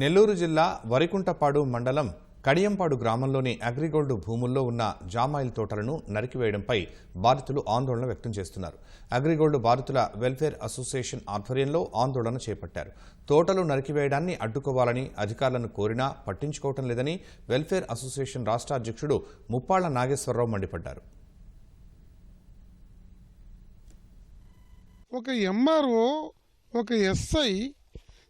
నెల్లూరు జిల్లా వరికుంటపాడు మండలం కడియంపాడు గ్రామంలోని అగ్రిగోల్డ్ భూముల్లో ఉన్న జామాయిల్ తోటలను నరికివేయడంపై బాధితులు ఆందోళన వ్యక్తం చేస్తున్నారు. అగ్రిగోల్డ్ బాధితుల వెల్ఫేర్ అసోసియేషన్ ఆధ్వర్యంలో ఆందోళన చేపట్టారు. తోటలు నరికివేయడాన్ని అడ్డుకోవాలని అధికారులను కోరినా పట్టించుకోవటం లేదని వెల్ఫేర్ అసోసియేషన్ రాష్ట్ర అధ్యక్షుడు ముప్పాళ్ళ నాగేశ్వరరావు మండిపడ్డారు. ఒక ఎంఆర్ఓ ఒక ఎస్ఐ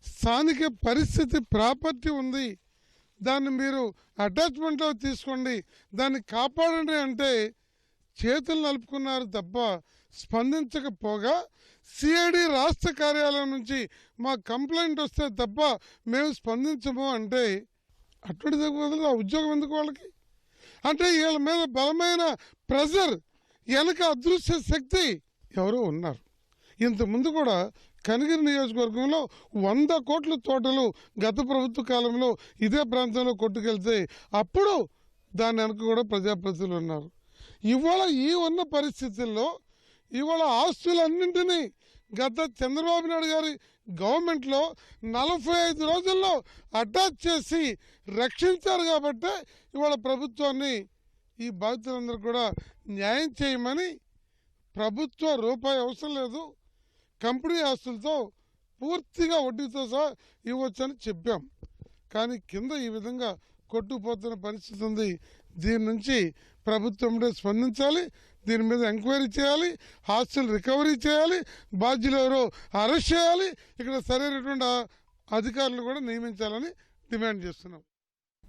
స్థానిక పరిస్థితి ప్రాపర్టీ ఉంది. దాన్ని మీరు అటాచ్మెంట్లో తీసుకోండి. దాన్ని కాపాడండి అంటే చేతులు నలుపుకున్నారు తప్ప స్పందించకపోగా సిఐడి రాష్ట్ర కార్యాలయం నుంచి మా కంప్లైంట్ వస్తే తప్ప మేము స్పందించము అంటే అటువంటి దగ్గర ఆ ఉద్యోగం ఎందుకు వాళ్ళకి? అంటే వీళ్ళ మీద బలమైన ప్రెజర్ వెనక అదృశ్య శక్తి ఎవరో ఉన్నారు. ఇంతకుముందు కూడా కనిగిరి నియోజకవర్గంలో వంద కోట్ల తోటలు గత ప్రభుత్వ కాలంలో ఇదే ప్రాంతంలో కొట్టుకెళ్తే అప్పుడు దాని వెనక కూడా ప్రజాప్రతినిధులు ఉన్నారు. ఇవాళ ఈ ఉన్న పరిస్థితుల్లో ఇవాళ ఆస్తులన్నింటినీ గత చంద్రబాబు నాయుడు గారి గవర్నమెంట్లో నలభై ఐదు రోజుల్లో అటాచ్ చేసి రక్షించారు కాబట్టి ఇవాళ ప్రభుత్వాన్ని ఈ బాధితులందరూ కూడా న్యాయం చేయమని ప్రభుత్వ రూపాయి అవసరం లేదు. కంపెనీ ఆస్తులతో పూర్తిగా వడ్డీతో సహా ఇవ్వచ్చని చెప్పాం. కానీ కింద ఈ విధంగా కొట్టుకుపోతున్న పరిస్థితి ఉంది. దీని నుంచి ప్రభుత్వం స్పందించాలి దీని మీద ఎంక్వైరీ చేయాలి హాస్టల్ రికవరీ చేయాలి బాధ్యులు ఎవరో అరెస్ట్ చేయాలి ఇక్కడ సరైనటువంటి అధికారులు కూడా నియమించాలని డిమాండ్ చేస్తున్నాం.